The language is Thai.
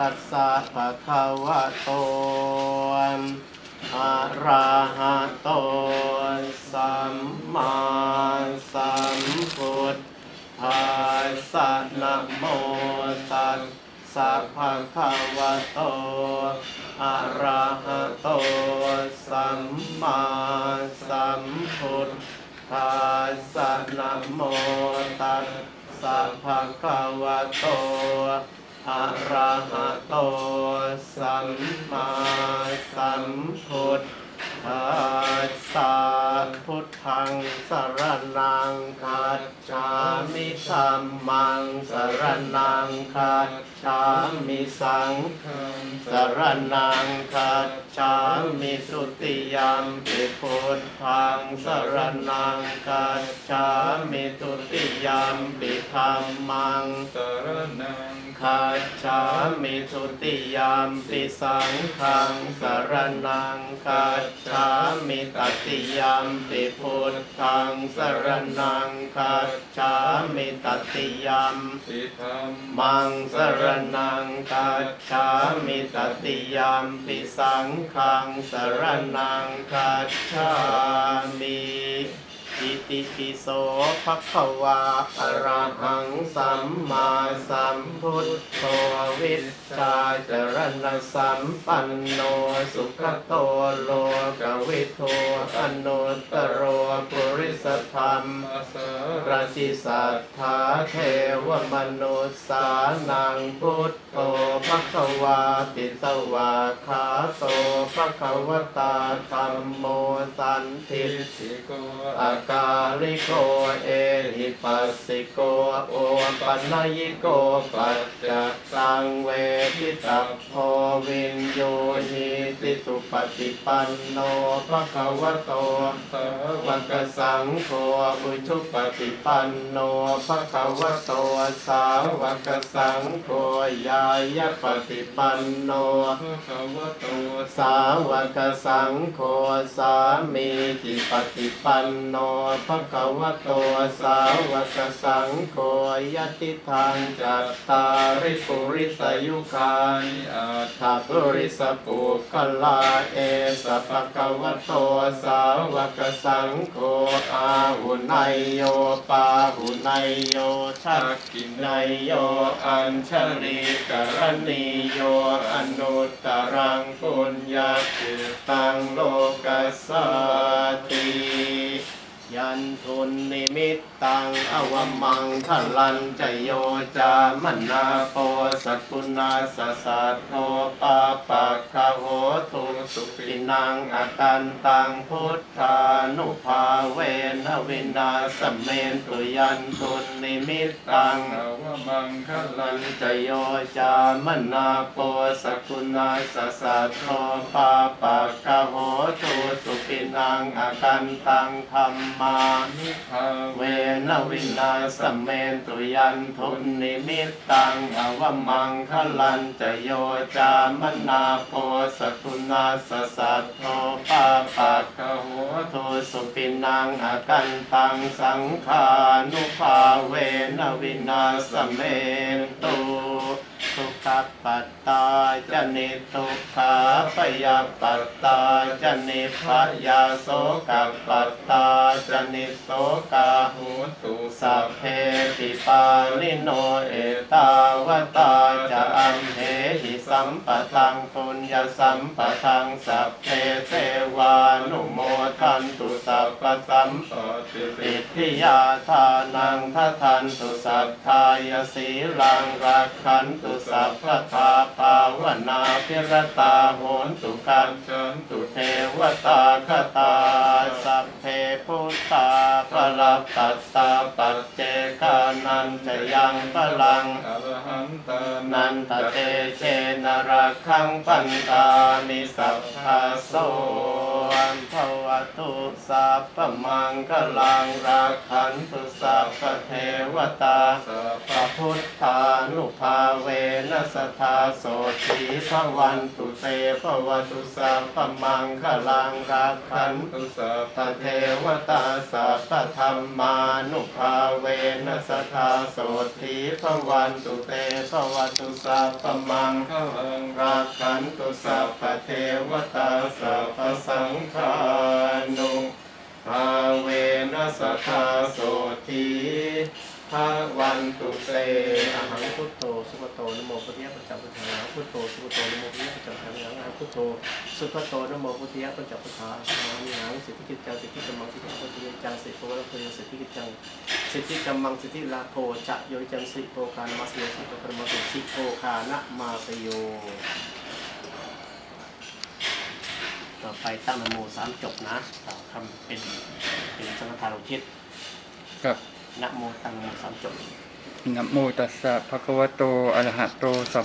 ตัสสะภะคะวะโตอะระหะโตสัมมาสัมพุทธัสสะนะโมตัสสะภะคะวะโตอะระหะโตสัมมาสัมพุทธัสสะนะโมตัสสะภะคะวะโต อะระหะโตสัมมาสัมพุทธัสสะพุทธังสรณังคัจฉามิธัมมังสรณังคัจฉามิสังฆังสรณังคัจฉามิสุติยัมปิพุทธังสรณังคัจฉามิตุติยัมปิธัมมังสรนัง คัจฉามิทุติยามปิสังขังสรนังคัจฉามิตติยามปิพุทธังสรนังคัจฉามิตติยามสิธรรมังสรนังคัจฉามิตติยามปิสังขังสรนังคัจฉามิ อิติปิโสภะคะวาอะระหังสัมมาสัมพุทโธวิชชาจรณะสัมปันโนสุขโตโลกวิทูอนุตตรโรปุริสธรรมอาสาราชิสัทธาเทวมนุษย์สานังพุทโธภควาติสวาคาโตภควตาธรรมโมสันทิสิโกอากาลิโกเอหิปัสสิโกโอปัญญิโกปัจจตังเวทิตัพโพวินโยหิติสุปฏิปันโนภควโตสาวักสังโฆอุชุปฏิปันโนภะคะวะโตสาวกสังโฆยายะปฏิปันโนภะคะวะโตสาวกสังโฆสามีติปฏิปันโนภะคะวะโตสาวกสังโฆยติทางจัตตาริปุริสยุคานอาทัปุริสปุคลาเอสภะคะวะโตสาวกสังโฆอาหุนายโยปาหุนายโยทักขินายโยอัญชลีกรณีโยอนุตตรังปุญญาจิตังโลกัสสติ นทุนนิมิตตังอวมังคลันจโยจามนาโปสกุณาสสัตโตปาปะคะโหตุสุปินังอกันตังพุทธานุภาเวนวินาสเมนตุยันทุนนิมิตตังอวมังคลัลันจโยจามนาโปสกุณาสสัตโตปาปะคะโหตุสุปินังอกันตังธรรมานิพาเวนวินาสเมนตุยันทุนนิมิตตังอวมังคลันจโยจามนาโปสกุณาสสัตโตปาปะกะโหโทสุปินังอากันตังสังขานุภาเวนวินาสเมนตุ ทุกขปัตตาจนิทุกขาปยาปัตตาจนิพยาโสกปัตตาจนิโสกาโหตุสัพเพปิปาลิโนเอตาวตาจะอัมเห สัมปตังปุญญสัมปทังสัพเพเทวานุโมทันตุสัพพสัมปฏิปิปิทิยาทานังทัทันตุสัทายสีลังรักขันตุสัพพทาภาวนาพิรตาโหนตุกันจันตุตุเทวตาคตาสัพ พุทธาปรัตตัสสะปัจเจกานันจะยังพลังอรหันตานันทเตเชนรักขังปันตามิสัพพะโสอันภวตุสัพพมังคลังรักขันตุสัพพเทวตาสัพพระพุทธานุภาเวนัสทธาโสธีพระวันตุเตพระวันตุสัพพมังคลังรักขันตุสัพเทวตาสัพธรรมานุภาเวนัสทธาโสตีพระวันตุเตพระวันตุสัพพมังคลังรักขันตุสัพเทวตาสัพสังฆานุภาเวนัสทธาโสตี ระวันตุเตอะหังพุทโธสุขโตนโมพุทธิยะปัจจพุทธาพุทโธสุขโตนโมพุทธิยะปัจจพุทธาอหังพุทโธสุขโตนโมพุทธิยะปัจจพุทธาอะหังสิทธิกิจจังสิทธิกรรมังสิทธิปัจจิจังสิทธิโพธิโพสิทธิกิจจังสิทธิกรรมังสิทธิลาโภจะโยจังสิโภคานมัสเยสิโภคานมัสเยสิโภคานะมาสโย ต่อไปตั้งนโมสามจบนะกล่าวคำเป็นเป็นสังฆทานอุทิศกับ นะโมตังโมสามจบนะโมตัสสะภะคะวะโตอะระหะโตสัม